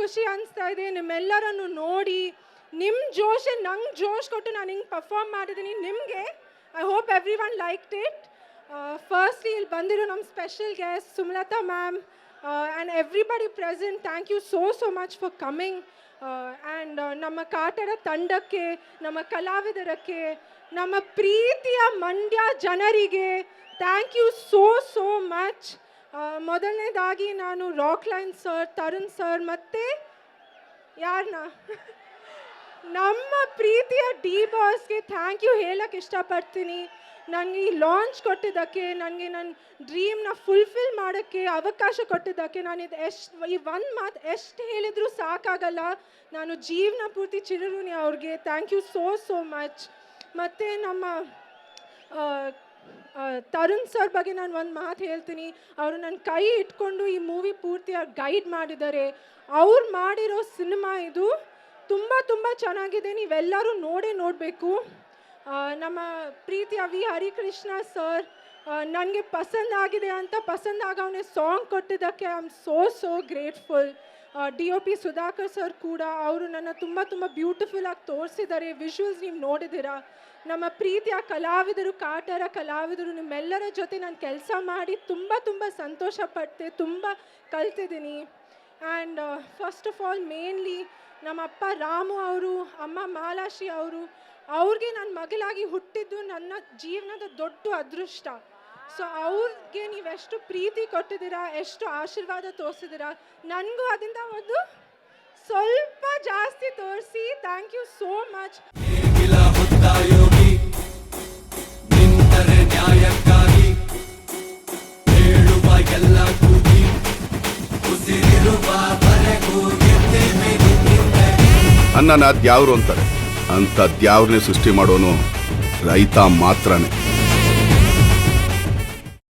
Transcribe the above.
ಖುಷಿ ಅನಿಸ್ತಾ ಇದೆ. ನಿಮ್ಮೆಲ್ಲರನ್ನು ನೋಡಿ ನಿಮ್ಮ ಜೋಶೆ, ನಂಗೆ ಜೋಶ್ ಕೊಟ್ಟು ನಾನು ಹಿಂಗೆ ಪರ್ಫಾರ್ಮ್ ಮಾಡಿದ್ದೀನಿ ನಿಮಗೆ I hope every one liked it firstly ಇಲ್ಲಿ ಬಂದಿರೋ ನಮ್ಮ special guest Sumalatha ma'am and everybody present thank you so so much for coming and ನಮ್ಮ ಕಾಟರ ತಂಡಕ್ಕೆ, ನಮ್ಮ ಕಲಾವಿದರಕ್ಕೆ, ನಮ್ಮ ಪ್ರೀತಿಯ ಮಂಡ್ಯ ಜನರಿಗೆ thank you so so much ಮೊದಲನೇದಾಗಿ ನಾನು Rockline sir, Tarun sir, ಮತ್ತು ಯಾರನ್ನ ನಮ್ಮ ಪ್ರೀತಿಯ ಡಿ ಬಾಸ್ಗೆ ಥ್ಯಾಂಕ್ ಯು ಹೇಳಕ್ಕೆ ಇಷ್ಟಪಡ್ತೀನಿ. ನನಗೆ ಈ ಲಾಂಚ್ ಕೊಟ್ಟಿದ್ದಕ್ಕೆ, ನನಗೆ ನನ್ನ ಡ್ರೀಮ್ನ ಫುಲ್ಫಿಲ್ ಮಾಡೋಕ್ಕೆ ಅವಕಾಶ ಕೊಟ್ಟಿದ್ದಕ್ಕೆ ನಾನು ಇದು ಎಷ್ಟು, ಈ ಒಂದು ಮಾತು ಎಷ್ಟು ಹೇಳಿದರೂ ಸಾಕಾಗಲ್ಲ. ನಾನು ಜೀವನ ಪೂರ್ತಿ ಚಿರಋಣಿ ಅವ್ರಿಗೆ thank you so so much ಮತ್ತು ನಮ್ಮ ತರುಣ್ ಸರ್ ಬಗ್ಗೆ ನಾನು ಒಂದು ಮಾತು ಹೇಳ್ತೀನಿ. ಅವರು ನನ್ನ ಕೈ ಇಟ್ಕೊಂಡು ಈ ಮೂವಿ ಪೂರ್ತಿಯಾಗಿ ಗೈಡ್ ಮಾಡಿದ್ದಾರೆ. ಅವ್ರು ಮಾಡಿರೋ ಸಿನಿಮಾ ಇದು ತುಂಬ ತುಂಬ ಚೆನ್ನಾಗಿದೆ. ನೀವೆಲ್ಲರೂ ನೋಡೇ ನೋಡಬೇಕು. ನಮ್ಮ ಪ್ರೀತಿಯ ವಿ. ಹರಿಕೃಷ್ಣ ಸರ್ ನನಗೆ ಪಸಂದ್ ಆಗಿದೆ ಅಂತ ಪಸಂದ್ ಆಗವನೇ ಸಾಂಗ್ ಕೊಟ್ಟಿದ್ದಕ್ಕೆ I am so so grateful D O P Sudhakar sir ಕೂಡ ಅವರು ನನ್ನ ತುಂಬ ತುಂಬ ಬ್ಯೂಟಿಫುಲ್ ಆಗಿ ತೋರಿಸಿದ್ದಾರೆ. ವಿಷುವಲ್ಸ್ ನೀವು ನೋಡಿದ್ದೀರಾ? ನಮ್ಮ ಪ್ರೀತಿಯ ಕಲಾವಿದರು, ಕಾಟರ ಕಲಾವಿದರು, ನಿಮ್ಮೆಲ್ಲರ ಜೊತೆ ನಾನು ಕೆಲಸ ಮಾಡಿ ತುಂಬ ತುಂಬ ಸಂತೋಷ ಪಟ್ಟೆ ತುಂಬ ಕಲ್ತಿದ್ದೀನಿ. And first of all mainly ನಮ್ಮ ಅಪ್ಪ ರಾಮು ಅವರು, ಅಮ್ಮ ಮಾಲಾಶ್ರೀ ಅವರು, ಅವ್ರಿಗೆ ನನ್ನ ಮಗಳಾಗಿ ಹುಟ್ಟಿದ್ದು ನನ್ನ ಜೀವನದ ದೊಡ್ಡ ಅದೃಷ್ಟ. ಸೊ ಅವ್ರಿಗೆ ನೀವೆಷ್ಟು ಪ್ರೀತಿ ಕೊಟ್ಟಿದ್ದೀರಾ ಎಷ್ಟು ಆಶೀರ್ವಾದ ತೋರಿಸಿದ್ದೀರಾ ನನಗೂ ಅದರಿಂದ ಒಂದು ಸ್ವಲ್ಪ ಜಾಸ್ತಿ ತೋರಿಸಿ ಥ್ಯಾಂಕ್ ಯು ಸೋ ಮಚ್ ಅನ್ನ ನಾ ನಿಂತರೆ ನ್ಯಾಯಕ್ಕಾಗಿ ಹೇಳುವ ಎಲ್ಲ ಕೂಗಿ ಉಸಿರಿರುವ ಬರೆಗೂ ಎದ್ದೇವೆ ಅನ್ನನ ದ್ಯಾವ್ರು ಅಂತಾರೆ ಅಂತ ದ್ಯಾವ್ರನ್ನೇ ಸೃಷ್ಟಿ ಮಾಡೋನು ರೈತ ಮಾತ್ರನೇ.